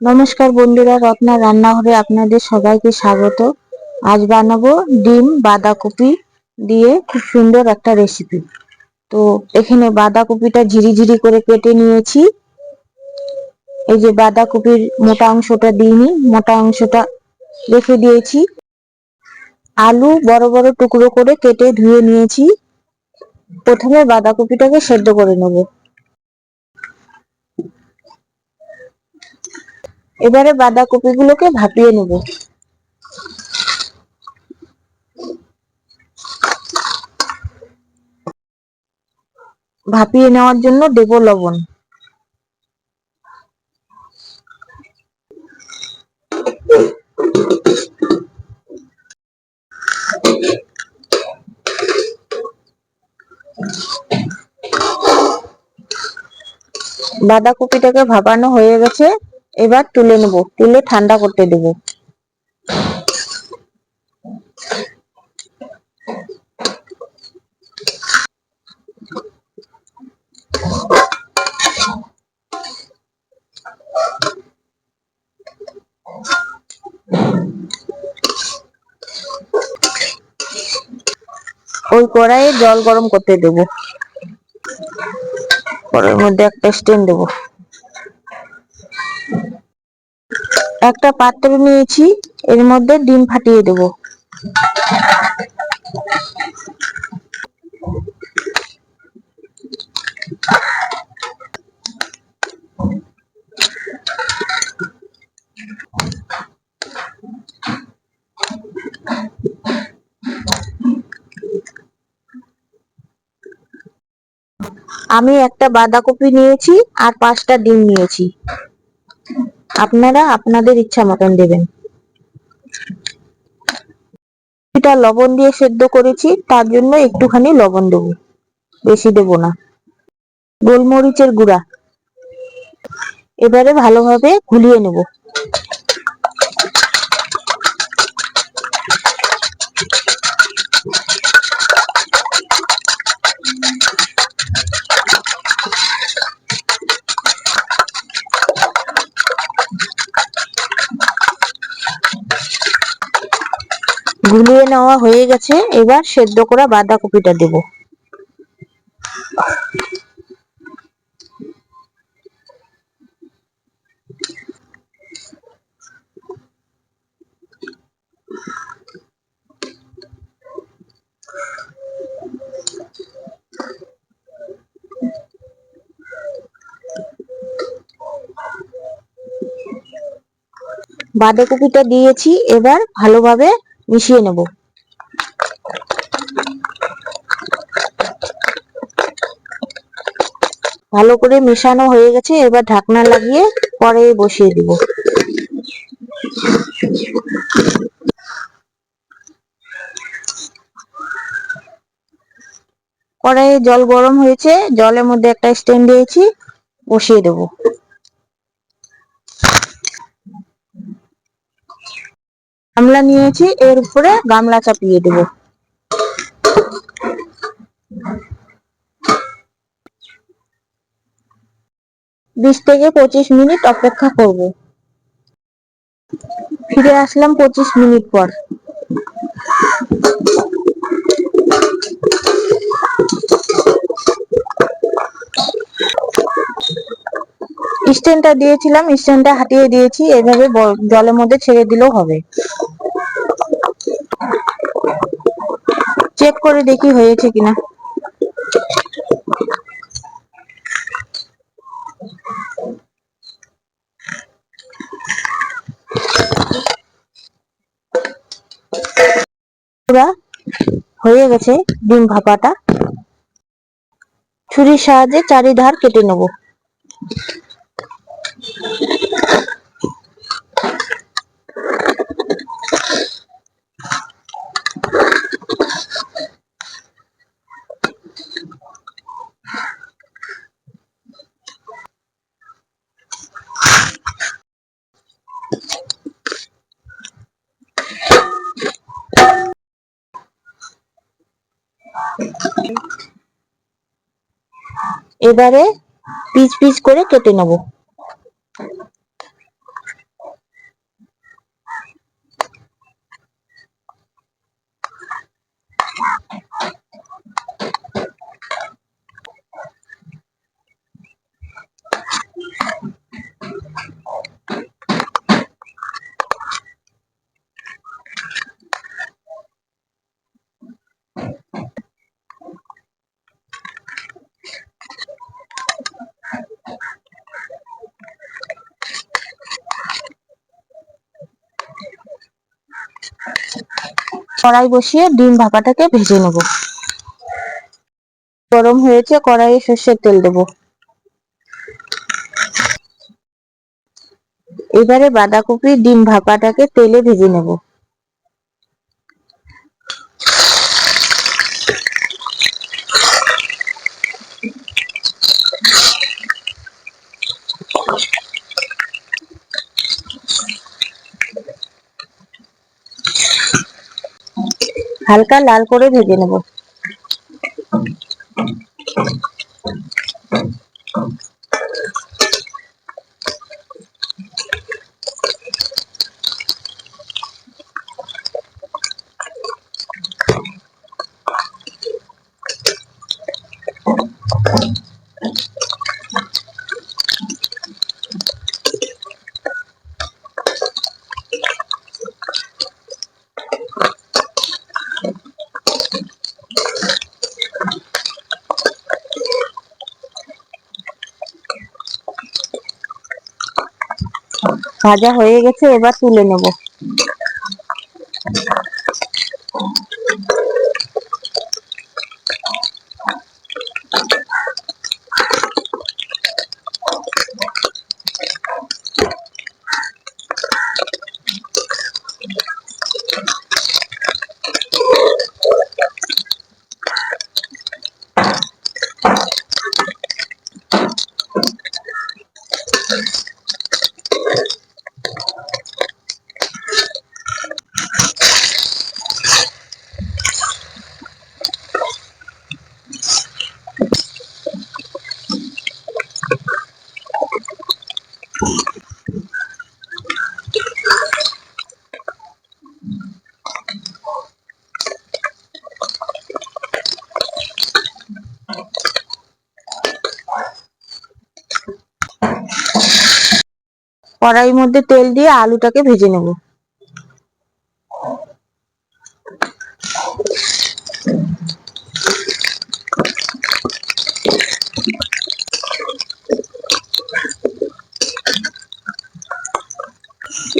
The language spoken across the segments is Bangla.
নমস্কার বন্ধুরা, রত্না রান্নাঘরে আপনাদের সবাইকে স্বাগত। আজ বানাবো ডিম বাঁধাকপি দিয়ে খুব সুন্দর একটা রেসিপি তো এখানে বাঁধাকপিটা ঝিরি ঝিরি করে কেটে নিয়েছি। এই যে বাঁধাকপির মোটা অংশটা দিইনি, মোটা অংশটা রেখে দিয়েছি। আলু বড় বড় টুকরো করে কেটে ধুয়ে নিয়েছি। প্রথমে বাঁধাকপিটাকে সেদ্ধ করে নেব। এবারে বাঁধাকপি গুলোকে ভাপিয়ে নেব। ভাপিয়ে নেওয়ার জন্য দেব লবণ। বাঁধাকপিটাকে ভাপানো হয়ে গেছে। এবার তুলে নেব, তুলে ঠান্ডা করতে দেব। ওই কড়াইয়ে জল গরম করতে দেব। কড়াইয়ের মধ্যে একটা স্ট্যান্ড দেবো। একটা পাত্র নিয়েছি, এর মধ্যে ডিম ফাটিয়ে দেব। আমি একটা বাঁধাকপি নিয়েছি আর পাঁচটা ডিম নিয়েছি। আপনারা আপনাদের ইচ্ছা মতন দেবেন। এটা লবণ দিয়ে সেদ্ধ করেছি, তার জন্য একটুখানি লবণ দেব। বেশি দেব না। গোলমরিচের গুঁড়া। এবারে ভালোভাবে গুলিয়ে নেব। গুলিয়ে নেওয়া হয়ে গেছে এবার সেদ্ধ করা বাঁধাকপিটা দেব। বাঁধাকপিটা দিয়েছি এবার ভালোভাবে মিশিয়ে নেব। ভালো করে মেশানো হয়ে গেছে, এবার ঢাকনা লাগিয়ে পরে বসিয়ে দিব। কড়াইয়ে জল গরম হয়েছে, জলের মধ্যে একটা স্ট্যান্ড দিয়েছি, বসিয়ে দেব। গামলা নিয়েছি, এর উপরে গামলা চাপিয়ে দেব। বিশ থেকে পঁচিশ মিনিট অপেক্ষা করব। ফিরে আসলাম পঁচিশ মিনিট পর। স্ট্যান্ডটা দিয়েছিলাম, স্ট্যান্ডটা হাটিয়ে দিয়েছি, এভাবে জলের মধ্যে ছেড়ে দিলেও হবে। চেক করে দেখি হয়েছে কিনা। হয়ে গেছে ডিম ভাপাটা। ছুরির সাহায্যে চারিধার কেটে নেব। এবারে পিচ পিচ করে কেটে নেব। কড়াই বসিয়ে ডিম ভাপাটাকে ভেজে নেব। গরম হয়েছে, কড়াইয়ে সর্ষের তেল দেব। এবারে বাঁধাকপি ডিম ভাপাটাকে তেলে ভেজে নেব। হালকা লাল করে ভেজে নেব। ভাজা হয়ে গেছে এবার তুলে নেব। কড়াইয়ের মধ্যে তেল দিয়ে আলুটাকে ভেজে নেব।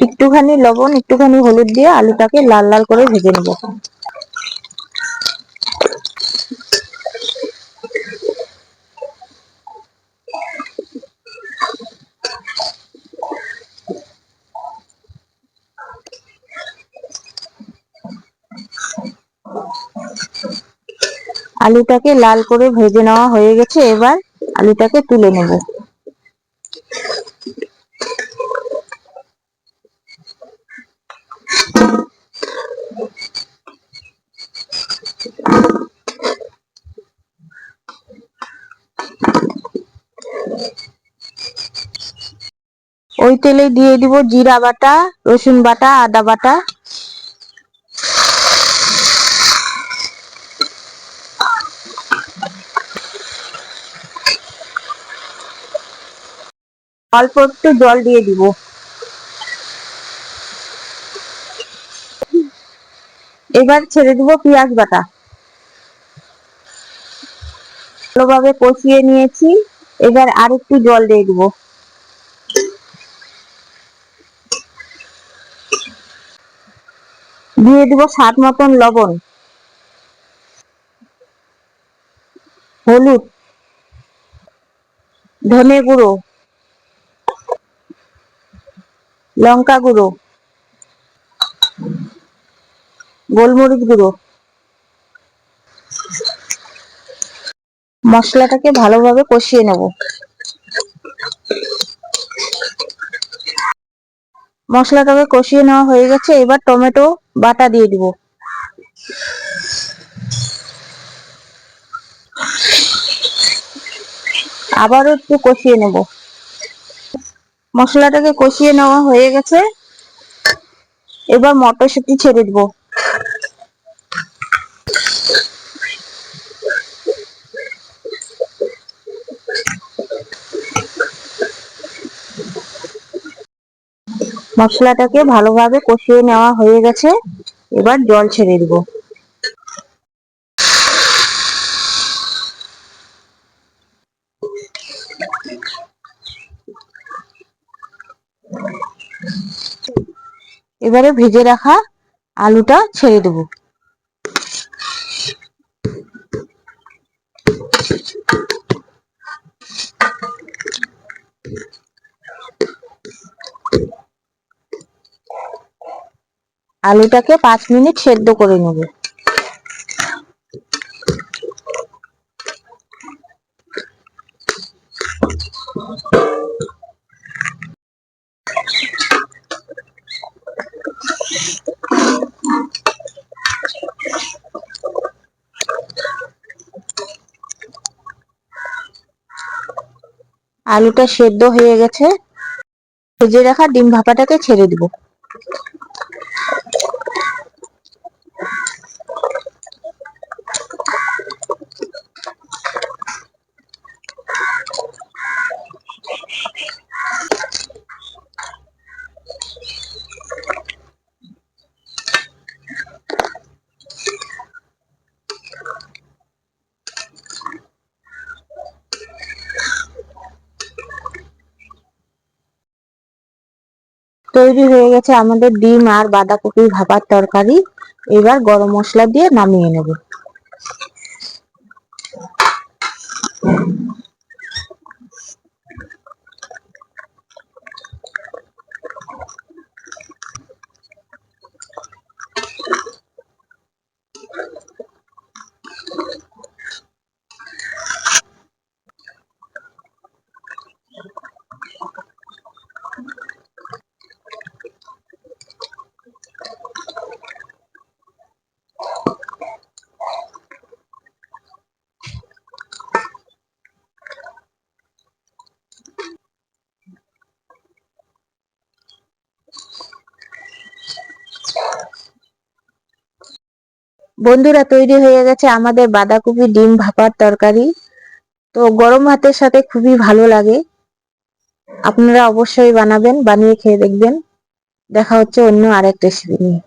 একটুখানি লবণ, একটুখানি হলুদ দিয়ে আলুটাকে লাল লাল করে ভেজে নেব। আলুটাকে লাল করে ভেজে নেওয়া হয়ে গেছে, এবার আলুটাকে তুলে নেব। ওই তেলে দিয়ে দিব জিরা বাটা, রসুন বাটা, আদা বাটা। অল্প একটু জল দিয়ে দিব। এবার ছেড়ে দিব পেঁয়াজ বাটা। ভালোভাবে কষিয়ে নিয়েছি, এবার আর একটু জল দিয়ে দিব। দিয়ে দিব স্বাদ মতন লবণ। হলুদ। ধনে গুঁড়ো। লঙ্কা গুঁড়ো, গোলমরিচ গুঁড়ো। মশলাটাকে ভালোভাবে কষিয়ে নেব। মশলাটাকে কষিয়ে নেওয়া হয়ে গেছে, এবার টমেটো বাটা দিয়ে দিব। আবারও একটু কষিয়ে নেব। মশলাটাকে কষিয়ে নেওয়া হয়ে গেছে। এবার মটরশুঁটি ছেড়ে দিব। মশলাটাকে ভালোভাবে কষিয়ে নেওয়া হয়ে গেছে। এবার জল ছেড়ে দিব। এবারে ভেজে রাখা আলুটা ছেড়ে দেব। আলুটাকে পাঁচ মিনিট সেদ্ধ করে নেব। আলুটা সেদ্ধ হয়ে গেছে। ভেজে রাখা ডিম ভাপাটাকে ছেড়ে দিব। তৈরি হয়ে গেছে আমাদের ডিম আর বাঁধাকপির ভাপার তরকারি। এবার গরম মশলা দিয়ে নামিয়ে নেব। বন্ধুরা, তৈরি হয়ে গেছে আমাদের বাঁধাকপি ডিম ভাপার তরকারি। তো গরম ভাতের সাথে খুবই ভালো লাগে। আপনারা অবশ্যই বানাবেন, বানিয়ে খেয়ে দেখবেন। দেখা হচ্ছে অন্য আরেক রেসিপি নিয়ে।